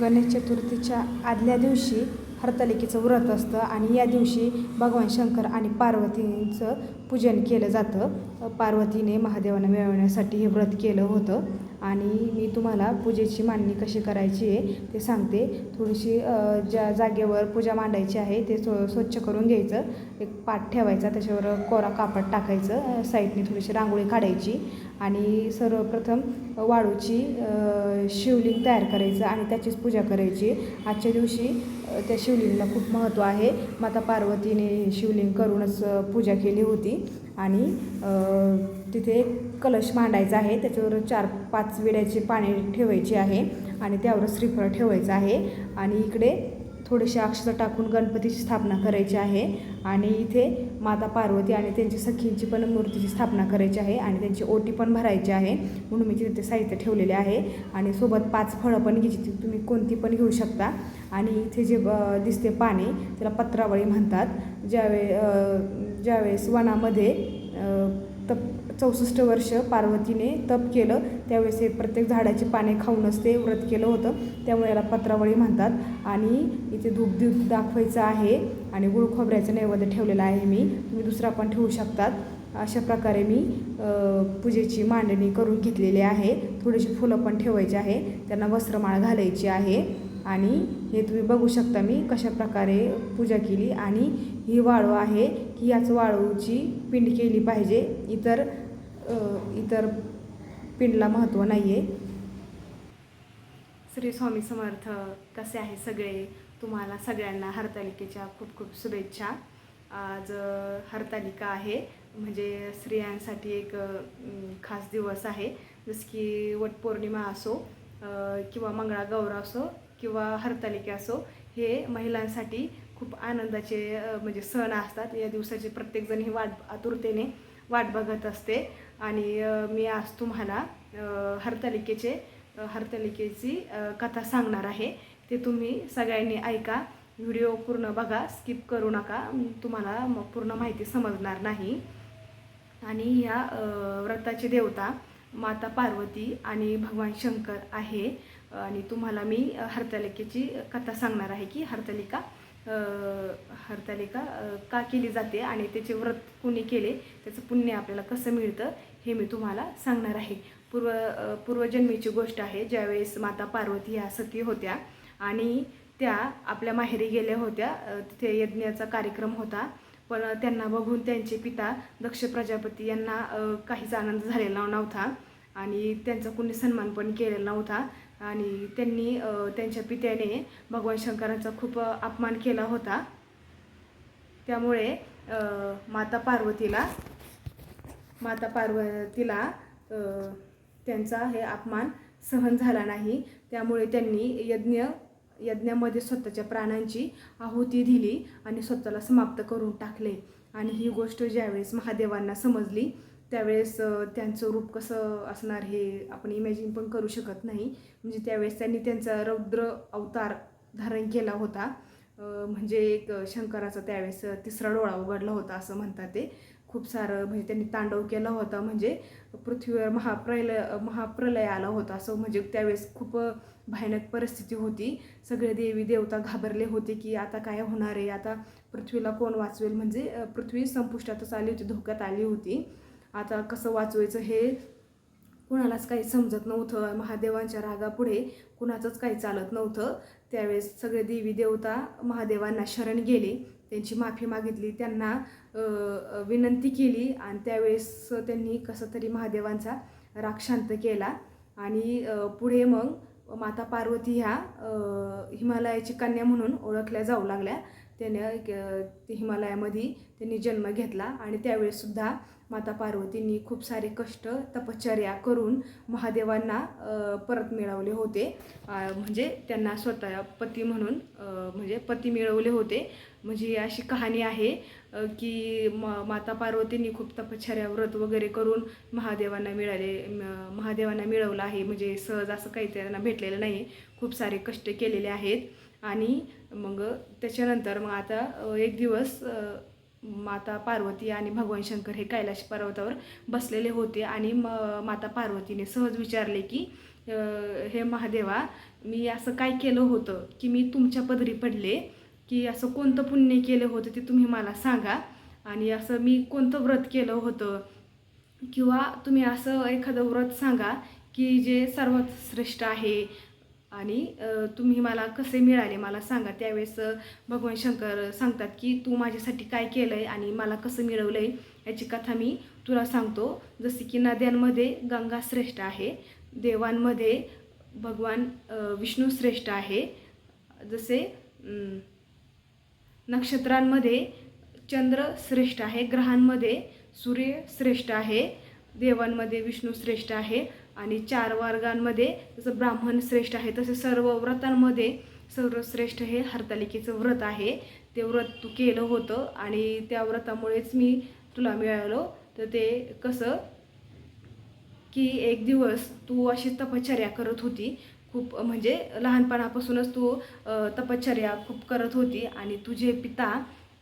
गणेश चतुर्थीच्या आदल्या दिवशी हरतालिकेचं व्रत असतं आणि या दिवशी भगवान शंकर आणि पार्वतीचं पूजन केलं जातं. पार्वतीने महादेवांना मिळवण्यासाठी हे व्रत केलं होतं. आणि मी तुम्हाला पूजेची मांडणी कशी करायची आहे ते सांगते. थोडीशी ज्या जागेवर पूजा मांडायची आहे ते स्व स्वच्छ करून घ्यायचं. एक पाट ठेवायचा त्याच्यावर कोरा कापड टाकायचं साईडने थोडीशी रांगोळी काढायची. आणि सर्वप्रथम वाळूची शिवलिंग तयार करायचं आणि त्याचीच पूजा करायची. आजच्या दिवशी त्या शिवलिंगला खूप महत्त्व आहे. माता पार्वतीने शिवलिंग करूनच पूजा केली होती. आणि तिथे एक कलश मांडायचा आहे. त्याच्यावर चार पाच विड्याची पाणी ठेवायची आहे. आणि त्यावर श्रीफळ ठेवायचं आहे. आणि इकडे थोडेसे अक्षता टाकून गणपतीची स्थापना करायची आहे. आणि इथे माता पार्वती आणि त्यांची सखींची पण मूर्तीची स्थापना करायची आहे आणि त्यांची ओटी पण भरायची आहे म्हणून मी तिथे साहित्य ठेवलेले आहे. आणि सोबत पाच फळं पण घ्यायची ती तुम्ही कोणती पण घेऊ शकता. आणि इथे जे दिसते पाने त्याला पत्रावळी म्हणतात. ज्यावे ज्यावेळेस वनामध्ये चौसष्ट वर्ष पार्वतीने तप केलं. त्यावेळेस हे प्रत्येक झाडाची पाने खाऊनच ते व्रत केलं होतं. त्यामुळे याला पत्रावळी म्हणतात. आणि इथे धूप दाखवायचं आहे आणि गुळ खोबऱ्याचं नैवेद्य ठेवलेलं आहे मी. तुम्ही दुसरा पण ठेवू शकतात. अशा प्रकारे मी पूजेची मांडणी करून घेतलेली आहे. थोडीशी फुलं पण ठेवायची आहे. त्यांना वस्त्रमाळ घालायची आहे. आणि हे तुम्ही बघू शकता मी कशा प्रकारे पूजा केली. आणि ही वाळू आहे की याच वाळूची पिंड केली पाहिजे. इतर इतर पिंडला महत्त्व नाही आहे श्री स्वामी समर्थ कसे आहे सगळे? तुम्हाला सगळ्यांना हरतालिकेच्या खूप खूप शुभेच्छा. आज हरतालिका आहे. म्हणजे स्त्रियांसाठी एक खास दिवस आहे. जसं की वटपौर्णिमा असो किंवा मंगळागौर असो किंवा हरतालिका असो हे महिलांसाठी खूप आनंदाचे म्हणजे सण असतात. या दिवसाची प्रत्येकजण ही वाट आतुरतेने वाट बघत असते. आणि मी आज तुम्हाला हरतालिकेचे हरतालिकेची कथा सांगणार आहे. ते तुम्ही सगळ्यांनी ऐका. व्हिडिओ पूर्ण बघा. स्किप करू नका. तुम्हाला मग पूर्ण माहिती समजणार नाही. आणि ह्या व्रताची देवता माता पार्वती आणि भगवान शंकर आहे. आणि तुम्हाला मी हरतालिकेची कथा सांगणार आहे की हरतालिका हरतालिका का केली जाते आणि त्याचे व्रत कुणी केले त्याचं पुण्य आपल्याला कसं मिळतं हे मी तुम्हाला सांगणार आहे. पूर्व पूर्वजन्मीची गोष्ट आहे ज्यावेळेस माता पार्वती ह्या सती होत्या आणि त्या आपल्या माहेरी गेल्या होत्या तिथे यज्ञाचा कार्यक्रम होता. पण त्यांना बघून त्यांचे पिता दक्ष प्रजापती यांना काहीच आनंद झालेला नव्हता आणि त्यांचा कुणी सन्मान पण केलेला नव्हता. आणि त्यांनी त्यांच्या पित्याने भगवान शंकरांचा खूप अपमान केला होता. त्यामुळे माता पार्वतीला माता पार्वतीला त्यांचा हे अपमान सहन झाला नाही. त्यामुळे त्यांनी यज्ञ यज्ञामध्ये स्वतःच्या प्राणांची आहुती दिली आणि स्वतःला समाप्त करून टाकले. आणि ही गोष्ट ज्यावेळेस महादेवांना समजली त्यावेळेस त्यांचं रूप कसं असणार हे आपण इमॅजिन पण करू शकत नाही. म्हणजे त्यावेळेस त्यांनी त्यांचा रौद्र अवतार धारण केला होता. म्हणजे एक शंकराचा त्यावेळेस तिसरा डोळा उघडला होता असं म्हणतात ते. खूप सारं म्हणजे त्यांनी तांडव केला होता. म्हणजे पृथ्वीवर महाप्रलय महाप्रलय आला होता असं म्हणजे त्यावेळेस खूप भयानक परिस्थिती होती. सगळे देवी देवता घाबरले होते की आता काय होणार आहे? आता पृथ्वीला कोण वाचवेल? म्हणजे पृथ्वी संपुष्टातच आली होती धोक्यात आली होती. आता कसं वाचवायचं हे कुणालाच काही समजत नव्हतं. महादेवांच्या रागापुढे कुणाचंच काही चालत नव्हतं. त्यावेळेस सगळे देवी देवता महादेवांना शरण गेले. त्यांची माफी मागितली. त्यांना विनंती केली आणि त्यावेळेस त्यांनी कसं तरी महादेवांचा राग शांत केला. आणि पुढे मग माता पार्वती ह्या हिमालयाची कन्या म्हणून ओळखल्या जाऊ लागल्या. त्याने हिमालयामध्ये त्यांनी जन्म घेतला आणि त्यावेळेससुद्धा माता पार्वतींनी खूप सारे कष्ट तपश्चर्या करून महादेवांना परत मिळवले होते. म्हणजे त्यांना स्वतः पती म्हणून म्हणजे पती मिळवले होते. म्हणजे अशी कहाणी आहे की म माता पार्वतींनी खूप तपश्चर्या व्रत वगैरे करून महादेवांना मिळाले महादेवांना मिळवलं आहे. म्हणजे सहज असं काही त्यांना भेटलेलं नाही. खूप सारे कष्ट केलेले आहेत. आणि मग त्याच्यानंतर मग आता एक दिवस माता पार्वती आणि भगवान शंकर हे कैलाश पर्वतावर बसलेले होते आणि म माता पार्वतीने सहज विचारले की हे महादेवा मी असं काय केलं होतं की मी तुमच्या पदरी पडले? की असं कोणतं पुण्य केलं होतं ते तुम्ही मला सांगा? आणि असं मी कोणतं व्रत केलं होतं? किंवा तुम्ही असं एखादं व्रत सांगा की जे सर्वात श्रेष्ठ आहे? आणि तुम्ही मला कसे मिळाले मला सांगा. त्यावेळेस भगवान शंकर सांगतात की तू माझ्यासाठी काय केलं आहे आणि मला कसं मिळवलं आहे याची कथा मी तुला सांगतो. जसे की नद्यांमध्ये गंगा श्रेष्ठ आहे देवांमध्ये भगवान विष्णू श्रेष्ठ आहे. जसे नक्षत्रांमध्ये चंद्र श्रेष्ठ आहे ग्रहांमध्ये सूर्य श्रेष्ठ आहे देवांमध्ये विष्णू श्रेष्ठ आहे. आणि चार वर्गांमध्ये जसं ब्राह्मण श्रेष्ठ आहे तसे सर्व व्रतांमध्ये सर्वश्रेष्ठ हे हरतालिकेचं व्रत आहे. ते व्रत तू केलं होतं आणि त्या व्रतामुळेच मी तुला मिळालो. तर ते कसं की एक दिवस तू अशी तपश्चर्या करत होती. खूप म्हणजे लहानपणापासूनच तू तपश्चर्या खूप करत होती आणि तुझे पिता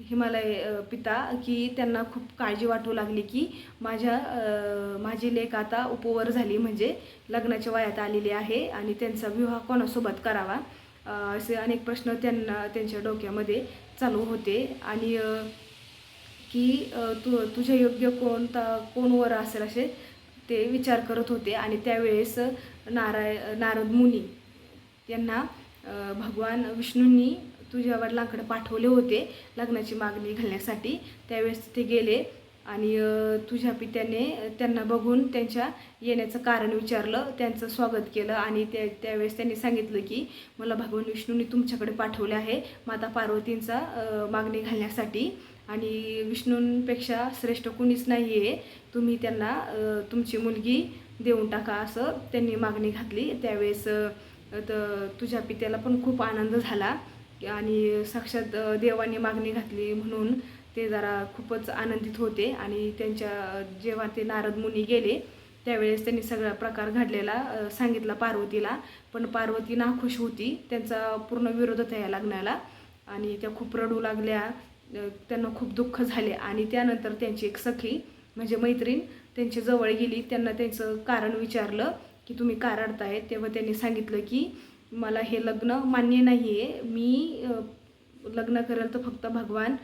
हिमालय पिता की त्यांना खूप काळजी वाटू लागली की माझ्या माझी लेख आता उपवर झाली म्हणजे लग्नाच्या वयात आलेली आहे आणि त्यांचा विवाह कोणासोबत करावा? असे अनेक प्रश्न त्यांना त्यांच्या डोक्यामध्ये चालू होते आणि की तू तु, तुझ्या योग्य कोणता कोण वर असेल असे ते विचार करत होते आणि त्यावेळेस नाराय नारद मुनी यांना भगवान विष्णूंनी तुझ्या वडिलांकडे पाठवले होते लग्नाची मागणी घालण्यासाठी. त्यावेळेस ते गेले आणि तुझ्या पित्याने त्यांना बघून त्यांच्या येण्याचं कारण विचारलं त्यांचं स्वागत केलं आणि त्या त्यावेळेस त्यांनी सांगितलं की मला भगवान विष्णूंनी तुमच्याकडे पाठवले आहे माता पार्वतींचा मागणी घालण्यासाठी आणि विष्णूंपेक्षा श्रेष्ठ कुणीच नाही आहे तुम्ही त्यांना तुमची मुलगी देऊन टाका असं त्यांनी मागणी घातली. त्यावेळेस तर तुझ्या पित्याला पण खूप आनंद झाला. आणि साक्षात देवाने मागणी घातली म्हणून ते जरा खूपच आनंदित होते आणि त्यांच्या जेव्हा ते नारद मुनी गेले त्यावेळेस त्यांनी सगळा प्रकार घडलेला सांगितला पार्वतीला. पण पार्वती नाखुश होती त्यांचा पूर्ण विरोध होता या लग्नाला आणि त्या खूप रडू लागल्या त्यांना खूप दुःख झाले आणि त्यानंतर त्यांची एक सखी म्हणजे मैत्रीण त्यांच्या जवळ गेली. त्यांना त्यांचं कारण विचारलं की तुम्ही का रडताय? तेव्हा त्यांनी सांगितलं की मला हे लग्न मान्य नाही आहे मी लग्न करेल तर फक्त भगवान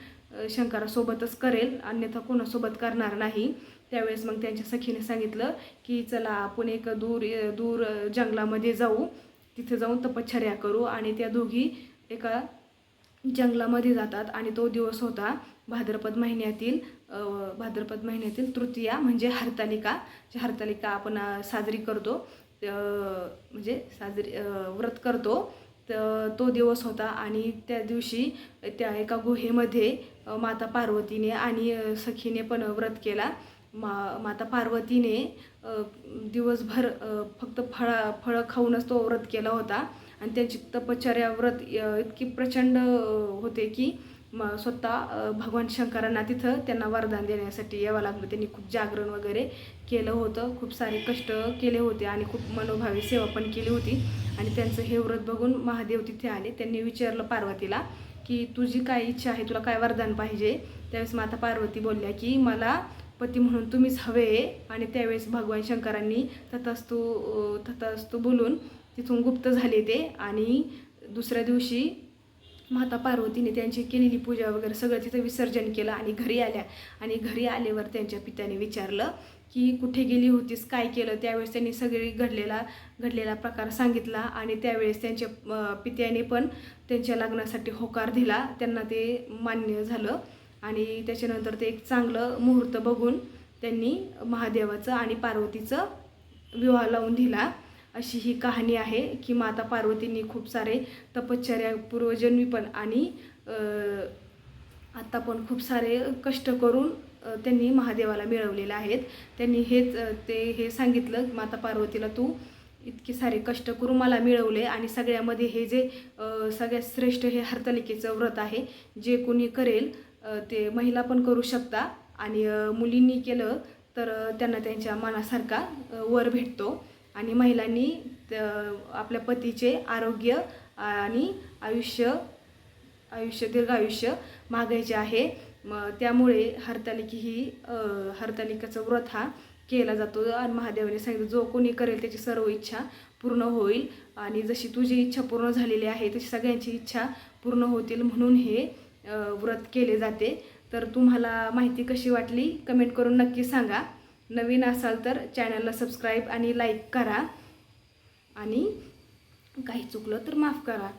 शंकरासोबतच करेल अन्यथा कोणासोबत करणार नाही. त्यावेळेस मग त्यांच्या सखीने सांगितलं की चला आपण एक दूर दूर जंगलामध्ये जाऊ. तिथे जाऊन तपश्चर्या करू. आणि त्या दोघी एका जंगलामध्ये जातात आणि तो दिवस होता भाद्रपद महिन्यातील भाद्रपद महिन्यातील तृतीया म्हणजे हरतालिका. जी हरतालिका आपण साजरी करतो म्हणजे साजरी व्रत करतो. तर तो दिवस होता आणि त्या दिवशी त्या एका गुहेमध्ये माता पार्वतीने आणि सखीने पण व्रत केला. मा माता पार्वतीने दिवसभर फक्त फळा फळं खाऊनच तो व्रत केला होता. आणि त्यांची तपश्चर्या व्रत इतकी प्रचंड होते की म स्वतः भगवान शंकरांना तिथं त्यांना वरदान देण्यासाठी यावं लागलं. त्यांनी खूप जागरण वगैरे केलं होतं. खूप सारे कष्ट केले होते आणि खूप मनोभावी सेवा पण केली होती. आणि त्यांचं हे व्रत बघून महादेव तिथे आले. त्यांनी विचारलं पार्वतीला की तुझी काय इच्छा आहे तुला काय वरदान पाहिजे? त्यावेळेस माता पार्वती बोलल्या की मला पती म्हणून तुम्हीच हवे आहे. आणि त्यावेळेस भगवान शंकरांनी तथास्तू तथास्तू बोलून तिथून गुप्त झाले ते. आणि दुसऱ्या दिवशी माता पार्वतीने त्यांची केलेली पूजा वगैरे सगळं तिथं विसर्जन केलं आणि घरी आल्या. आणि घरी आल्यावर त्यांच्या पित्याने विचारलं की कुठे गेली होतीस? काय केलं? त्यावेळेस त्यांनी सगळी घडलेला घडलेला प्रकार सांगितला आणि त्यावेळेस त्यांच्या पित्याने पण त्यांच्या लग्नासाठी होकार दिला. त्यांना ते मान्य झालं आणि त्याच्यानंतर ते एक चांगलं मुहूर्त बघून त्यांनी महादेवाचं आणि पार्वतीचं विवाह लावून दिला. अशी ही कहाणी आहे की माता पार्वतींनी खूप सारे तपश्चर्या पूर्वजन्मी पण आणि आत्ता पण खूप सारे कष्ट करून त्यांनी महादेवाला मिळवलेले आहेत. त्यांनी हेच ते हे सांगितलं माता पार्वतीला तू इतके सारे कष्ट करून मला मिळवले आणि सगळ्यामध्ये हे जे सगळ्यात श्रेष्ठ हे हरतालिकेचं व्रत आहे जे कोणी करेल ते महिला पण करू शकता आणि मुलींनी केलं तर त्यांना त्यांच्या मनासारखा वर भेटतो. आणि महिलांनी आपल्या पतीचे आरोग्य आणि आयुष्य आयुष्य दीर्घ आयुष्य मागायचे आहे. मग त्यामुळे हरतालिकी ही हरतालिकाचा व्रत हा केला जातो. आणि महादेवाने सांगितलं जो कोणी करेल त्याची सर्व इच्छा पूर्ण होईल. आणि जशी तुझी इच्छा पूर्ण झालेली आहे तशी सगळ्यांची इच्छा पूर्ण होतील म्हणून हे व्रत केले जाते. तर तुम्हाला माहिती कशी वाटली? कमेंट करून नक्की सांगा. नवीन असाल तर चॅनलला सबस्क्राईब आणि लाईक करा. आणि काही चुकलं तर माफ करा.